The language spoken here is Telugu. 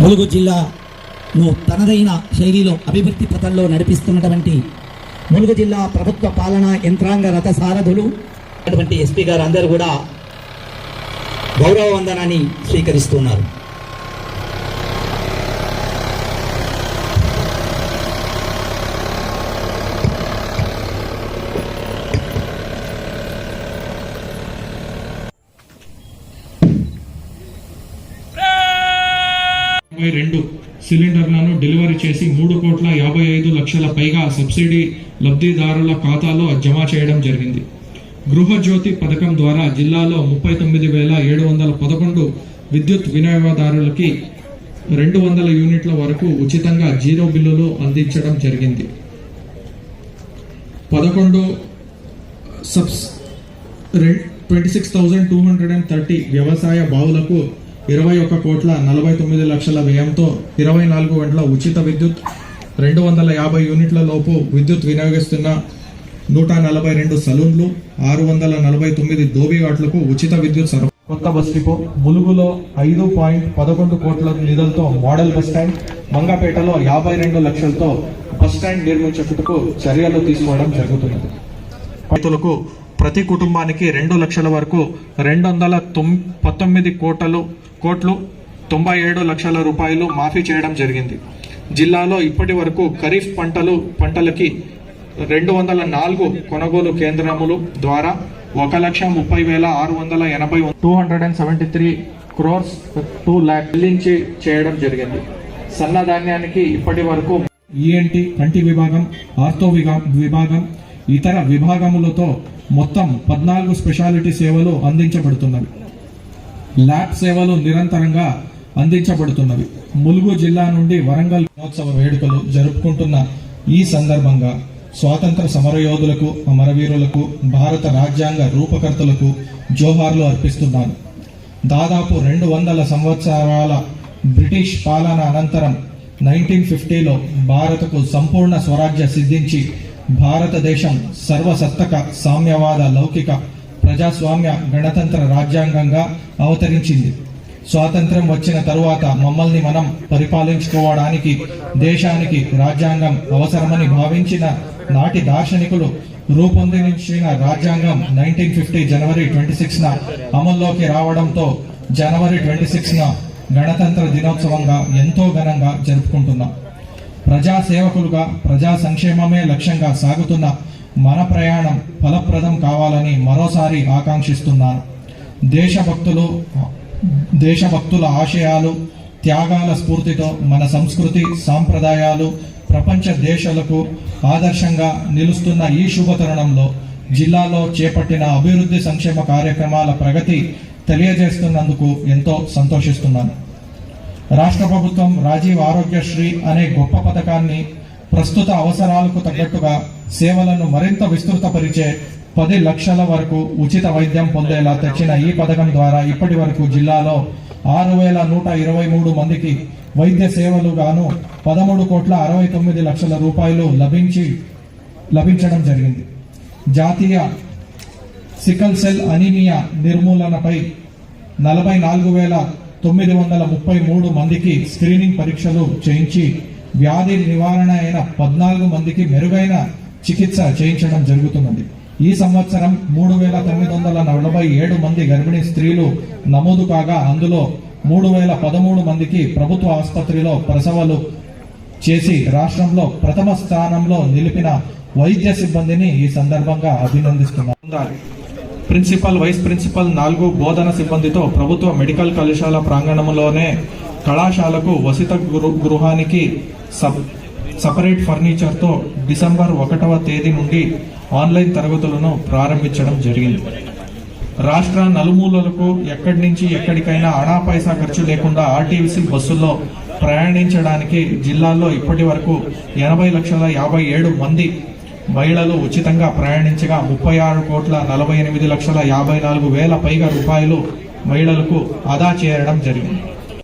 ములుగు జిల్లాను తనదైన శైలిలో అభివృద్ధి పథంలో నడిపిస్తున్నటువంటి ములుగు జిల్లా ప్రభుత్వ పాలనా యంత్రాంగ రథ సారథులు అటువంటి ఎస్పీ గారు అందరూ కూడా గౌరవ వందనాన్ని స్వీకరిస్తున్నారు రెండు సిలిండర్లను డెలివరీ చేసి మూడు కోట్ల యాభై ఐదు లక్షల పైగా సబ్సిడీ లబ్ధిదారుల ఖాతాలో జమ చేయడం జరిగింది. గృహజ్యోతి పథకం ద్వారా జిల్లాలో ముప్పై తొమ్మిది వేల ఏడు వందల పదకొండు విద్యుత్ వినియోగదారులకి రెండు వందల యూనిట్ల వరకు ఉచితంగా జీరో బిల్లులు అందించడం జరిగింది. పదకొండు subs twenty six thousand two hundred and thirty వ్యవసాయ బావులకు ఇరవై ఒక్క కోట్ల నలభై తొమ్మిది లక్షల వ్యయంతో ఇరవై నాలుగు గంటల ఉచిత విద్యుత్ రెండు వందల యాభై యూనిట్ల లోపు విద్యుత్ వినియోగిస్తున్న నూట నలభై రెండు సలూన్లు ఆరు వందల నలభై తొమ్మిది దోబిఘాట్లకు ఉచిత విద్యుత్ సరఫరా. కొత్త బస్ డిపో ములుగులో ఐదు పాయింట్ పదకొండు కోట్ల నిధులతో మోడల్ బస్ స్టాండ్ మంగపేటలో యాభై రెండు లక్షలతో బస్ స్టాండ్ నిర్మించుటకు చర్యలు తీసుకోవడం జరుగుతున్నది. రైతులకు ప్రతి కుటుంబానికి రెండు లక్షల వరకు రెండు వందల తొమ్ పంతొమ్మిది కోటలు కోట్లు తొంభై ఏడు లక్షల రూపాయలు మాఫీ చేయడం జరిగింది. జిల్లాలో ఇప్పటి వరకు ఖరీఫ్ పంటలు పంటలకి రెండు వందల నాలుగు కొనుగోలు కేంద్రములు ద్వారా ఒక లక్ష ముప్పై వేల ఆరు వందల ఎనభై two hundred and seventy three crores two lakh చెల్లించి చేయడం జరిగింది. సన్న ధాన్యానికి ఇప్పటి వరకు ఈఎన్టీ కంటి విభాగం ఆర్థో విభాగం ఇతర విభాగములతో మొత్తం పద్నాలుగు స్పెషాలిటీ సేవలు అందించబడుతున్నవి. ల్యాబ్ సేవలు నిరంతరంగా అందించబడుతున్నవి. ములుగు జిల్లా నుండి వరంగల్ దినోత్సవ వేడుకలు జరుపుకుంటున్న ఈ సందర్భంగా స్వాతంత్ర సమరయోధులకు అమరవీరులకు భారత రాజ్యాంగ రూపకర్తలకు జోహార్లు అర్పిస్తున్నాను. దాదాపు రెండు వందల సంవత్సరాల బ్రిటిష్ పాలన అనంతరం నైన్టీన్ ఫిఫ్టీలో భారతకు సంపూర్ణ స్వరాజ్య సిద్ధించి భారతదేశం సర్వసత్తక సామ్యవాద లౌకిక ప్రజాస్వామ్య గణతంత్ర రాజ్యాంగంగా అవతరించింది. స్వాతంత్రం వచ్చిన తరువాత మమ్మల్ని మనం పరిపాలించుకోవడానికి దేశానికి రాజ్యాంగం అవసరమని భావించిన నాటి దార్శనికులు రూపొందించిన రాజ్యాంగం నైన్టీన్ ఫిఫ్టీ జనవరి ట్వంటీ సిక్స్ న అమల్లోకి రావడంతో జనవరి ట్వంటీ సిక్స్ న గణతంత్ర దినోత్సవంగా ఎంతో ఘనంగా జరుపుకుంటున్నాం. ప్రజా సేవకులుగా ప్రజా సంక్షేమమే లక్ష్యంగా సాగుతున్న మన ప్రయాణం ఫలప్రదం కావాలని మరోసారి ఆకాంక్షిస్తున్నాను. దేశభక్తులు దేశభక్తుల ఆశయాలు త్యాగాల స్ఫూర్తితో మన సంస్కృతి సాంప్రదాయాలు ప్రపంచ దేశాలకు ఆదర్శంగా నిలుస్తున్న ఈ శుభతరుణంలో జిల్లాలో చేపట్టిన అభివృద్ధి సంక్షేమ కార్యక్రమాల ప్రగతి తెలియజేస్తున్నందుకు ఎంతో సంతోషిస్తున్నాను. రాష్ట్ర ప్రభుత్వం రాజీవ్ ఆరోగ్యశ్రీ అనే గొప్ప పథకాన్ని ప్రస్తుత అవసరాలకు తగ్గట్టుగా సేవలను మరింత విస్తృతపరిచే పది లక్షల వరకు ఉచిత వైద్యం పొందేలా తెచ్చిన ఈ పథకం ద్వారా ఇప్పటి వరకు జిల్లాలో ఆరు వేల నూట ఇరవై మూడు మందికి వైద్య సేవలు గాను పదమూడు కోట్ల అరవై తొమ్మిది లక్షల రూపాయలు లభించి లభించడం జరిగింది. జాతీయ సికల్ సెల్ అనీమియా నిర్మూలనపై నలభై నాలుగు వేల తొమ్మిది వందల ముప్పై మూడు మందికి స్క్రీనింగ్ పరీక్షలు చేయించి వ్యాధి నివారణ అయిన పద్నాలుగు మందికి మెరుగైన చికిత్స చేయించడం జరుగుతున్నది. ఈ సంవత్సరం మూడు వేల తొమ్మిది వందల నలభై ఏడు మంది గర్భిణీ స్త్రీలు నమోదు కాగా అందులో మూడు వేల పదమూడు మందికి ప్రభుత్వ ఆసుపత్రిలో ప్రసవాలు చేసి రాష్ట్రంలో ప్రథమ స్థానంలో నిలిపిన వైద్య సిబ్బందిని ఈ సందర్భంగా అభినందిస్తున్నారు. ప్రిన్సిపల్ వైస్ ప్రిన్సిపల్ నాలుగు బోధన సిబ్బందితో ప్రభుత్వ మెడికల్ కళాశాల ప్రాంగణంలోనే కళాశాలకు వసతి గృహానికి సబ్ సపరేట్ ఫర్నిచర్తో డిసెంబర్ ఒకటవ తేదీ నుండి ఆన్లైన్ తరగతులను ప్రారంభించడం జరిగింది. రాష్ట్ర నలుమూలలకు ఎక్కడి నుంచి ఎక్కడికైనా అనా పైసా ఖర్చు లేకుండా ఆర్టీవీసీ బస్సుల్లో ప్రయాణించడానికి జిల్లాలో ఇప్పటి వరకు ఎనభై లక్షల యాభై ఏడు మంది మహిళలు ఉచితంగా ప్రయాణించగా ముప్పై ఆరు కోట్ల నలభై ఎనిమిది లక్షల యాభై నాలుగు వేల పైగా రూపాయలు మహిళలకు ఆదా చేయడం జరిగింది.